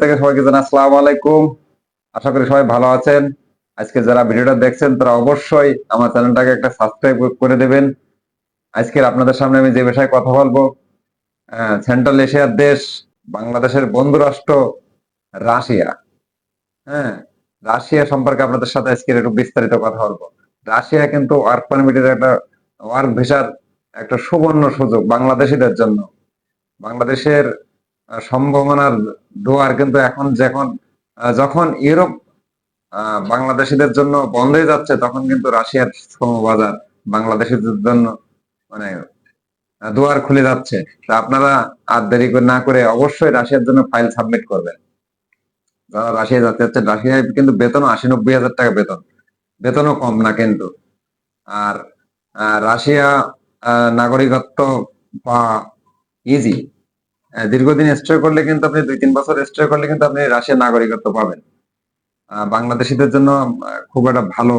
থেকে সবাইকে জানা আসসালামু আলাইকুম। আশা করি সবাই ভালো আছেন। আজকে যারা ভিডিওটা দেখছেন, তারা অবশ্যই আমার চ্যানেলটাকে একটা সাবস্ক্রাইব করে দেবেন। আজকের আপনাদের সামনে আমি যে বিষয়ে কথা বলব সেন্ট্রাল এশিয়ার দেশ, বাংলাদেশের বন্ধু রাষ্ট্র রাশিয়া। হ্যাঁ রাশিয়া সম্পর্কে আপনাদের সাথে আজকের একটু বিস্তারিত কথা বলব। রাশিয়া কিন্তু ওয়ার্ক পারমিটের একটা, ওয়ার্ক ভিসার একটা সুবর্ণ সুযোগ বাংলাদেশিদের জন্য। বাংলাদেশের সম্ভাবনার দুয়ার কিন্তু এখন যখন যখন ইউরোপ বাংলাদেশিদের জন্য বন্ধ হয়ে যাচ্ছে, তখন কিন্তু রাশিয়ার শ্রম বাজার বাংলাদেশিদের জন্য মানে দুয়ার খুলে যাচ্ছে। তা আপনারা আর দেরি না করে অবশ্যই রাশিয়ার জন্য ফাইল সাবমিট করবেন। যারা রাশিয়া যাতে যাচ্ছে, রাশিয়ায় কিন্তু বেতন আশি নব্বই হাজার টাকা বেতন। বেতনও কম না কিন্তু। আর রাশিয়া নাগরিকত্ব বা ইজি দীর্ঘদিন স্টে করলে কিন্তু আপনি দুই, তিন বছর স্টে করলে কিন্তু আপনি রাশিয়ার নাগরিকত্ব পাবেন। বাংলাদেশিদের জন্য খুব একটা ভালো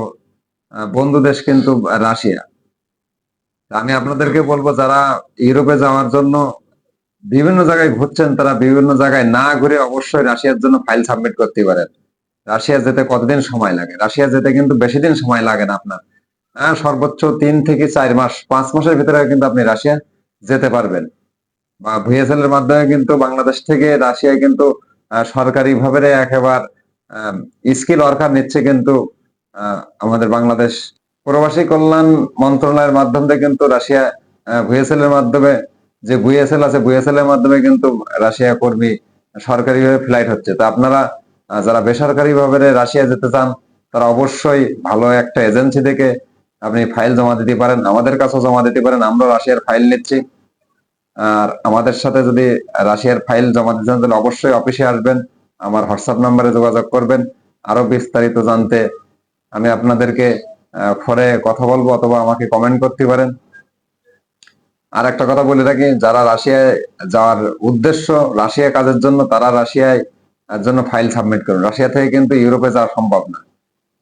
বন্ধু দেশ কিন্তু রাশিয়া। আমি আপনাদেরকে বলব, যারা ইউরোপে যাওয়ার জন্য বিভিন্ন জায়গায় ঘুরছেন, তারা বিভিন্ন জায়গায় না ঘুরে অবশ্যই রাশিয়ার জন্য ফাইল সাবমিট করতে পারেন। রাশিয়া যেতে কতদিন সময় লাগে? রাশিয়া যেতে কিন্তু বেশি দিন সময় লাগে না আপনার। সর্বোচ্চ তিন থেকে চার মাস, পাঁচ মাসের ভিতরে কিন্তু আপনি রাশিয়া যেতে পারবেন। বা ভিএসএল এর মাধ্যমে কিন্তু বাংলাদেশ থেকে রাশিয়ায় কিন্তু সরকারি ভাবে একেবারে স্কিল ওয়ার্কার নিচ্ছে কিন্তু আমাদের বাংলাদেশ। প্রবাসী কল্যাণ মন্ত্রণালয়ের মাধ্যমে কিন্তু রাশিয়া ভিএসএল এর মাধ্যমে যে ভিএসএল আছে ভিএসএল এর মাধ্যমে কিন্তু রাশিয়া কর্মী সরকারিভাবে ফ্লাইট হচ্ছে। তো আপনারা যারা বেসরকারি ভাবে রাশিয়া যেতে চান, তারা অবশ্যই ভালো একটা এজেন্সি থেকে আপনি ফাইল জমা দিতে পারেন। আমাদের কাছেও জমা দিতে পারেন। আমরা রাশিয়ার ফাইল নিচ্ছি। আর আমাদের সাথে যদি রাশিয়ার ফাইল জমা দিতে চান, তাহলে অবশ্যই অফিসে আসবেন, আমার হোয়াটসঅ্যাপ নাম্বারে যোগাযোগ করবেন। আরও বিস্তারিত জানতে আমি আপনাদেরকে ফোনে কথা বলব অথবা আমাকে কমেন্ট করতে পারেন। আর একটা কথা বলে রাখি, যারা রাশিয়ায় যাওয়ার উদ্দেশ্য রাশিয়া কাজের জন্য, তারা রাশিয়ায় জন্য ফাইল সাবমিট করুন। রাশিয়া থেকে কিন্তু ইউরোপে যাওয়া সম্ভব না।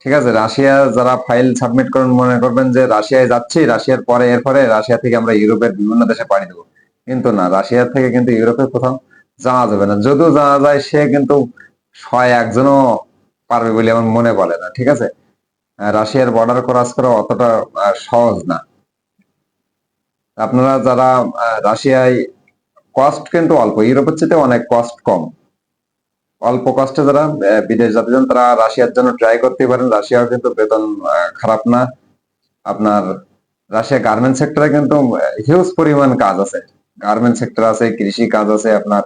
ঠিক আছে, রাশিয়া যারা ফাইল সাবমিট করুন, মনে করবেন যে রাশিয়ায় যাচ্ছি, রাশিয়ার পরে, এরপরে রাশিয়া থেকে আমরা ইউরোপের বিভিন্ন দেশে পাড়ি দেবো। কিন্তু না, রাশিয়া থেকে কিন্তু ইউরোপে কোথাও যাওয়া যাবে না। যদিও যাওয়া যায়, সে কিন্তু ছয় একজনও পারবে বলে আমার মনে বলে না, ঠিক আছে? রাশিয়ার বর্ডার ক্রস করা অতটা সহজ না। আপনারা যারা রাশিয়ায় কস্ট কিন্তু অল্প, ইউরোপের চেয়ে অনেক কস্ট কম। অল্প কষ্টে যারা বিদেশ যাতে চান তারা রাশিয়ার জন্য ট্রাই করতে পারেন। রাশিয়াও কিন্তু বেতন খারাপ না। আপনার রাশিয়া গার্মেন্ট সেক্টরে কিন্তু হিউজ পরিমাণ কাজ আছে। গার্মেন্ট সেক্টর আছে, কৃষি কাজ আছে, আপনার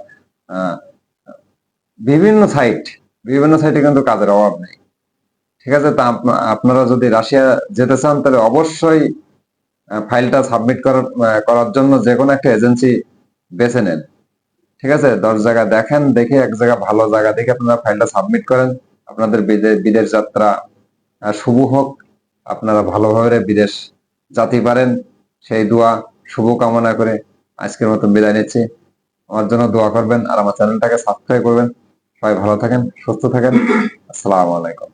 বিভিন্ন সাইট বিভিন্ন সাইটে কিন্তু কাজের অভাব নেই। ঠিক আছে, তা আপনা- আপনারা যদি রাশিয়া যেতে চান, তাহলে অবশ্যই ফাইলটা সাবমিট করার করার জন্য যে কোনো একটা এজেন্সি বেছে নেন। ঠিক আছে, দশ জায়গা দেখেন, দেখে এক জায়গা ভালো জায়গা দেখে আপনারা ফাইলটা সাবমিট করেন। আপনাদের বিদে- বিদেশ যাত্রা শুভ হোক। আপনারা ভালোভাবে বিদেশ যাতে পারেন। সেই দোয়া শুভ কামনা করে আজকের মতো বিদায় নিচ্ছি। আমার জন্য দোয়া করবেন আর আমার চ্যানেলটাকে সাবস্ক্রাইব করবেন। সবাই ভালো থাকেন, সুস্থ থাকেন। আসসালামু আলাইকুম।